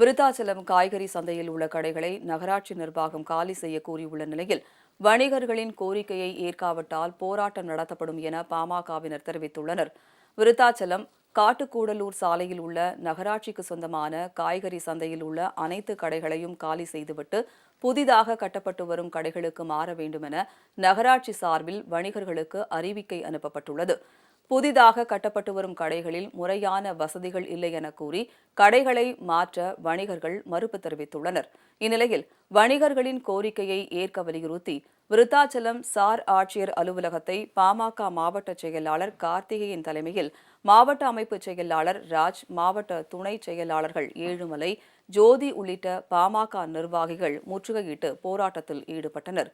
விருத்தாச்சலம் காய்கறி சந்தையில் உள்ள கடைகளை நகராட்சி நிர்வாகம் காலி செய்ய கூறியுள்ள நிலையில் வணிகர்களின் கோரிக்கையை ஏற்காவிட்டால் போராட்டம் நடத்தப்படும் என பாமகவினர் தெரிவித்துள்ளனர். விருத்தாச்சலம் காட்டுக்கூடலூர் சாலையில் உள்ள நகராட்சிக்கு சொந்தமான காய்கறி சந்தையில் உள்ள அனைத்து கடைகளையும் காலி செய்துவிட்டு புதிதாக கட்டப்பட்டு வரும் கடைகளுக்கு மாற வேண்டுமென நகராட்சி சார்பில் வணிகர்களுக்கு அறிவிக்கை அனுப்பப்பட்டுள்ளது. புதிதாக கட்டப்பட்டு வரும் கடைகளில் முறையான வசதிகள் இல்லை என கூறி கடைகளை மாற்ற வணிகர்கள் மறுப்பு தெரிவித்துள்ளனர். இந்நிலையில் வணிகர்களின் கோரிக்கையை ஏற்க வலியுறுத்தி விருத்தாச்சலம் சார் ஆட்சியர் அலுவலகத்தை பாமக மாவட்ட செயலாளர் கார்த்திகேயன் தலைமையில் மாவட்ட அமைப்பு செயலாளர் ராஜ் மாவட்ட துணை செயலாளர்கள் ஏழுமலை ஜோதி உள்ளிட்ட பாமக நிர்வாகிகள் முற்றுகையிட்டு போராட்டத்தில் ஈடுபட்டனர்.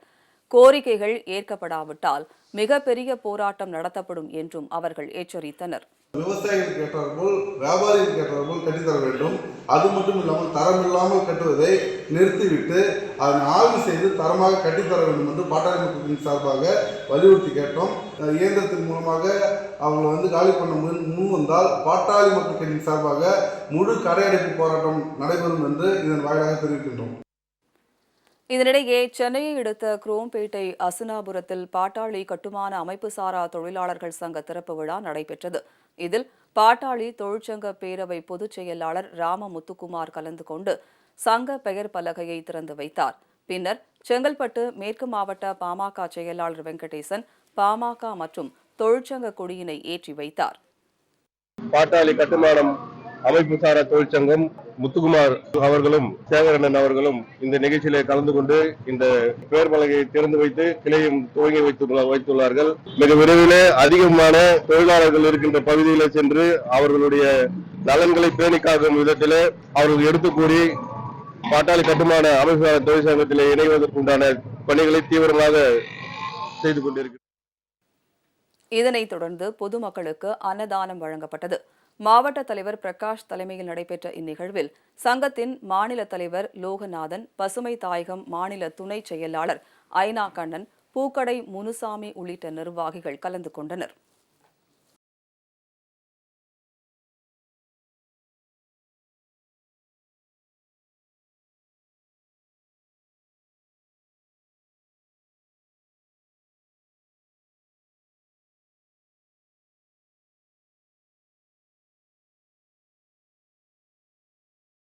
கோரிக்கைகள் ஏற்கப்படாவிட்டால் மிகப்பெரிய போராட்டம் நடத்தப்படும் என்றும் அவர்கள் எச்சரித்தனர். விவசாயிகள் கேட்டார்கள் வியாபாரிகள் கேட்டார்கள் கட்டித்தர வேண்டும். அது மட்டும் இல்லாமல் தரம் இல்லாமல் கட்டுவதை நிறுத்திவிட்டு அதனை ஆய்வு செய்து தரமாக கட்டித்தர வேண்டும் என்று பாட்டாளி மக்களின் சார்பாக வலியுறுத்தி கேட்டோம். இயந்திரத்தின் மூலமாக அவங்களை வந்து காலி பண்ண முன் முன் வந்தால் பாட்டாளி மக்களின் சார்பாக முழு கடையடைப்பு போராட்டம் நடைபெறும் என்று இதன் வாயிலாக தெரிவிக்கின்றோம். இதனிடையே சென்னையை அடுத்த குரோம்பேட்டை அசுனாபுரத்தில் பாட்டாளி கட்டுமான அமைப்பு சாரா தொழிலாளர்கள் சங்க திறப்பு விழா நடைபெற்றது. இதில் பாட்டாளி தொழிற்சங்க பேரவை பொதுச் செயலாளர் ராம முத்துக்குமார் கலந்து கொண்டு சங்க பெயர் பலகையை திறந்து வைத்தார். பின்னர் செங்கல்பட்டு மேற்கு மாவட்ட பாமக செயலாளர் வெங்கடேசன் பாமக மற்றும் தொழிற்சங்க கொடியினை ஏற்றி வைத்தார். பாட்டாளி கட்டுமானம் அமைப்பு சாரா தொழிற்சங்கம் முத்துக்குமார் அவர்களும் சேகரண்ணன் அவர்களும் இந்த நிகழ்ச்சியில கலந்து கொண்டு இந்த பேர் பலகையை திறந்து வைத்து கிளையும் துவங்கி வைத்துள்ளார்கள். மிக விரைவில் அதிகமான தொழிலாளர்கள் இருக்கின்ற பகுதியில சென்று அவர்களுடைய நலன்களை பேணி காக்கும் அவர்கள் எடுத்து கூறி பாட்டாளி கட்டுமான அமைப்பு சாரா தொழிற்சங்கத்தில் இணைவதற்குண்டான பணிகளை தீவிரமாக செய்து கொண்டிருக்கிறார் இதனைத் தொடர்ந்து பொதுமக்களுக்கு அன்னதானம் வழங்கப்பட்டது. மாவட்ட தலைவர் பிரகாஷ் தலைமையில் நடைபெற்ற இந்நிகழ்வில் சங்கத்தின் மாநில தலைவர் லோகநாதன் பசுமை தாயகம் மாநில துணை செயலாளர் ஐனா கண்ணன் பூக்கடை முனுசாமி உள்ளிட்ட நிர்வாகிகள் கலந்து கொண்டனர்.